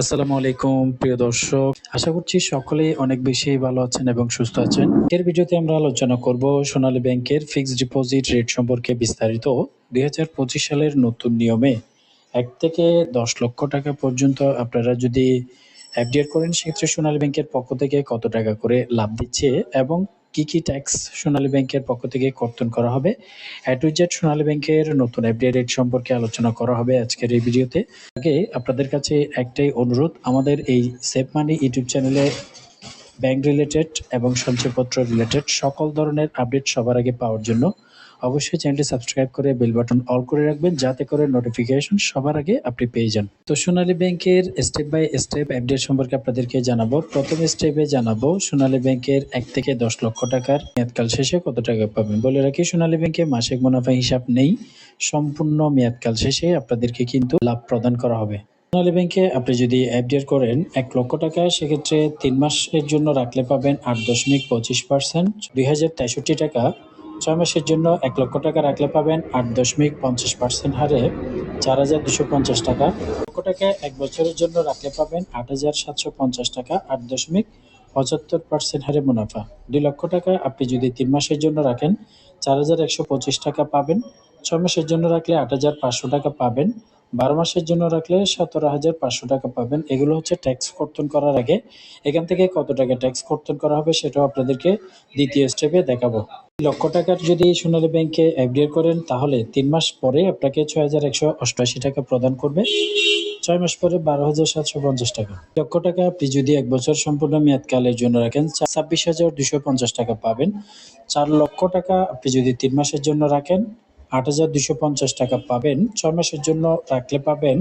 আসসালামু আলাইকুম, প্রিয় দর্শক। আশা করছি সকলেই অনেক বেশি ভালো আছেন এবং সুস্থ আছেন। এর ভিডিওতে আমরা আলোচনা করব সোনালী ব্যাংকের ফিক্সড ডিপোজিট রেট সম্পর্কে বিস্তারিত। দুই হাজার পঁচিশ সালের নতুন নিয়মে এক থেকে দশ লক্ষ টাকা পর্যন্ত আপনারা যদি এফডিআর করেন, সেক্ষেত্রে সোনালী ব্যাংকের পক্ষ থেকে কত টাকা করে লাভ দিচ্ছে এবং কি কি ট্যাক্স সোনালী ব্যাংকের পক্ষ থেকে কর্তন করা হবে? টু জেড সোনালী ব্যাংকের নতুন এফডিআর রেট সম্পর্কে আলোচনা করা হবে আজকের এই ভিডিওতে। আগে আপনাদের কাছে একটাই অনুরোধ, আমাদের এই সেভ মানি ইউটিউব চ্যানেলে ব্যাংক রিলেটেড এবং সঞ্চয়পত্র রিলেটেড সকল ধরনের আপডেট সবার আগে পাওয়ার জন্য অবশ্যই চ্যানেলটি সাবস্ক্রাইব করে বেল বাটন অল করে রাখবেন, যাতে করে নোটিফিকেশন সবার আগে আপনি পেয়ে যান। তো সোনালী ব্যাংকের স্টেপ বাই স্টেপ আপডেট সম্পর্কে আপনাদেরকে জানাব। প্রথম স্টেপে জানাব, সোনালী ব্যাংকের এক থেকে দশ লক্ষ টাকার মেয়াদকাল শেষে কত টাকা পাবেন? বলে রাখি, সোনালী ব্যাংকে মাসিক মুনাফা হিসাব নেই। সম্পূর্ণ মেয়াদকাল শেষে আপনাদেরকে কিন্তু লাভ প্রদান করা হবে। সোনালী ব্যাংকে আপনি যদি এফডিআর করেন, এক লক্ষ টাকা সেক্ষেত্রে তিন মাসের জন্য রাখলে পাবেন আট দশমিক পঁচিশ পার্সেন্ট দুই হাজার তেষট্টি টাকা ছয় মাসের জন্য এক লক্ষ টাকা রাখলে পাবেন আট দশমিক পঞ্চাশ পার্সেন্ট হারে চার হাজার দুশো পঞ্চাশ টাকা। লক্ষ টাকা এক বছরের জন্য রাখলে পাবেন আট হাজার সাতশো পঞ্চাশ টাকা, আট দশমিক পঁচাত্তর পার্সেন্ট হারে মুনাফা। দুই লক্ষ টাকা আপনি যদি তিন মাসের জন্য রাখেন, চার হাজার একশো পঁচিশ টাকা পাবেন। ছয় মাসের জন্য রাখলে আট হাজার পাঁচশো টাকা পাবেন। বারো মাসের জন্য রাখলে সতেরো হাজার পাঁচশো টাকা পাবেন। এগুলো হচ্ছে ট্যাক্স কর্তন করার আগে। এখান থেকে কত টাকা ট্যাক্স কর্তন করা হবে সেটাও আপনাদেরকে দ্বিতীয় স্টেপে দেখাবো। লক্ষ টাকার যদি সোনালী ব্যাংকে এফডিআর করেন, তাহলে তিন মাস পরে আপনাকে ছয় হাজার একশো অষ্টআশি টাকা প্রদান করবে। ছয় মাস পরে বারো হাজার সাতশো পঞ্চাশ টাকা। লক্ষ টাকা আপনি যদি এক বছর সম্পূর্ণ মেয়াদকালের জন্য রাখেন, ছাব্বিশ হাজার দুশো পঞ্চাশ টাকা পাবেন। চার লক্ষ টাকা আপনি যদি তিন মাসের জন্য রাখেন আট হাজার দুশো পঞ্চাশ টাকা পাবেন। ছয় মাসের জন্য রাখলে পাবেন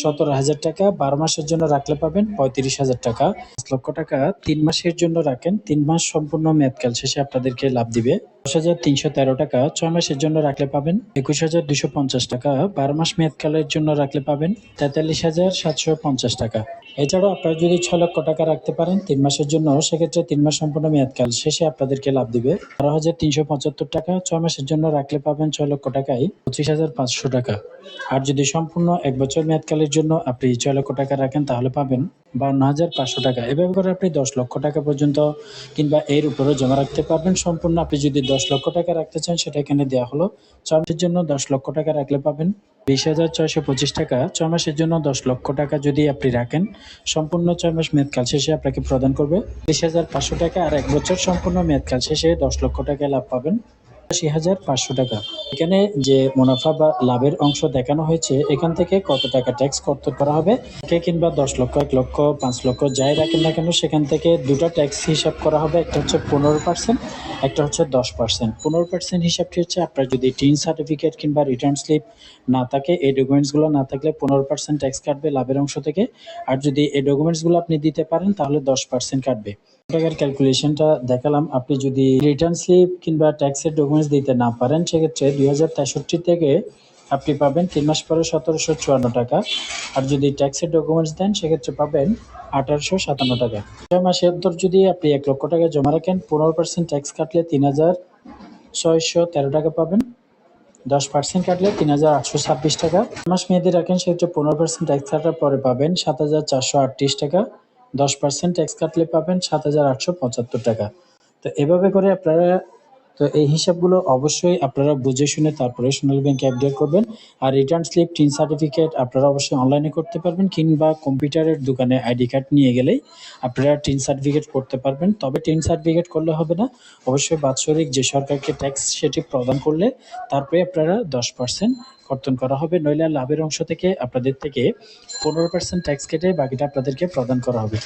সতেরো হাজার টাকা, বারো মাসের জন্য রাখলে পাবেন পঁয়ত্রিশ হাজার টাকা। পাঁচ লক্ষ টাকা তিন মাসের জন্য রাখেন। তিন মাস সম্পূর্ণ মেয়াদকাল শেষে আপনাদেরকে লাভ দিবে। দশ হাজার তিনশো তেরো টাকা ছয় মাসের জন্য রাখলে পাবেন। একুশ হাজার দুশো পঞ্চাশ টাকা বারো মাস মেয়াদকালের জন্য রাখলে পাবেন তেতাল্লিশ হাজার সাতশো পঞ্চাশ টাকা। এছাড়াও আপনারা যদি ছয় লক্ষ টাকা রাখতে পারেন তিন মাসের জন্য, সেক্ষেত্রে তিন মাস সম্পূর্ণ মেয়াদকাল শেষে আপনাদেরকে লাভ দিবে। বারো হাজার তিনশো পঁচাত্তর টাকা ছয় মাসের জন্য রাখলে পাবেন ছয় লক্ষ টাকায় পঁচিশ হাজার পাঁচশো টাকা। আর যদি সম্পূর্ণ এক বছর মেয়াদকালের জন্য আপনি ছয় লক্ষ টাকা রাখেন, তাহলে পাবেন বান্ন হাজার পাঁচশো টাকা। এভাবে করে আপনি দশ লক্ষ টাকা পর্যন্ত কিংবা এর উপরে জমা রাখতে পারবেন। সম্পূর্ণ আপনি যদি দশ লক্ষ টাকা রাখতে চান, সেটা এখানে দেওয়া হলো। ছয় মাসের জন্য দশ লক্ষ টাকা রাখলে পাবেন। বিশ হাজার ছয়শো পঁচিশ টাকা। ছয় মাসের জন্য দশ লক্ষ টাকা যদি আপনি রাখেন, সম্পূর্ণ ছয় মাস মেয়াদকাল শেষে আপনাকে প্রদান করবে। বিশ হাজার পাঁচশো টাকা আর এক বছর সম্পূর্ণ মেয়াদকাল শেষে দশ লক্ষ টাকা লাভ পাবেন। আশি হাজার পাঁচশো টাকা। এখানে যে মুনাফা বা লাভের অংশ দেখানো হয়েছে, এখান থেকে কত টাকা ট্যাক্স কর্তন করা হবে? কে কিংবা দশ লক্ষ, এক লক্ষ, পাঁচ লক্ষ, যাই রাখেন না কেন, সেখান থেকে দুটো ট্যাক্স হিসাব করা হবে। একটা হচ্ছে পনেরো পার্সেন্ট একটা হচ্ছে দশ পার্সেন্ট পনেরো পার্সেন্ট হিসাবটি হচ্ছে আপনার যদি টিন সার্টিফিকেট কিংবা রিটার্ন স্লিপ না থাকে, এই ডকুমেন্টসগুলো না থাকলে পনেরো পার্সেন্ট ট্যাক্স কাটবে লাভের অংশ থেকে। আর যদি এই ডকুমেন্টসগুলো আপনি দিতে পারেন, তাহলে দশ পার্সেন্ট কাটবে। টাকার ক্যালকুলেশনটা দেখালাম। আপনি যদি রিটার্ন স্লিপ কিংবা ট্যাক্সের ডকুমেন্টস দিতে না পারেন, সেক্ষেত্রে দুই হাজার তেষট্টি থেকে আপনি পাবেন তিন মাস পরে সতেরোশো চুয়ান্ন টাকা। আর যদি ট্যাক্সের ডকুমেন্টস দেন, সেক্ষেত্রে পাবেন আঠারোশো সাতান্ন টাকা। ছয় মাসের অন্তর যদি আপনি এক লক্ষ টাকা জমা রাখেন, পনেরো পার্সেন্ট ট্যাক্স কাটলে তিন হাজার ছয়শো তেরো টাকা পাবেন। দশ পার্সেন্ট কাটলে তিন হাজার আটশো ছাব্বিশ টাকা। মাস মেয়াদি রাখেন, সেক্ষেত্রে পনেরো পার্সেন্ট ট্যাক্স কাটার পরে পাবেন সাত হাজার চারশো আটত্রিশ টাকা। দশ পার্সেন্ট ট্যাক্স কাটলে পাবেন সাত হাজার আটশো পঁচাত্তর টাকা। তো এভাবে করে আপনারা তো এই হিসাবগুলো অবশ্যই আপনারা বুঝে শুনে তারপরে সোনালী ব্যাংকে আপডেট করবেন। আর রিটার্ন স্লিপ, টিন সার্টিফিকেট আপনারা অবশ্যই অনলাইনে করতে পারবেন কিংবা কম্পিউটারের দোকানে আইডি কার্ড নিয়ে গেলেই আপনারা টিন সার্টিফিকেট করতে পারবেন। তবে টিন সার্টিফিকেট করলে হবে না। অবশ্যই বাৎসরিক যে সরকারকে ট্যাক্স সেটি প্রদান করলে তারপরে আপনারা দশ পার্সেন্ট কর্তন করা হবে। নইলে লাভের অংশ থেকে আপনাদের থেকে পনেরো পার্সেন্ট ট্যাক্স কেটে বাকিটা আপনাদেরকে প্রদান করা হবে।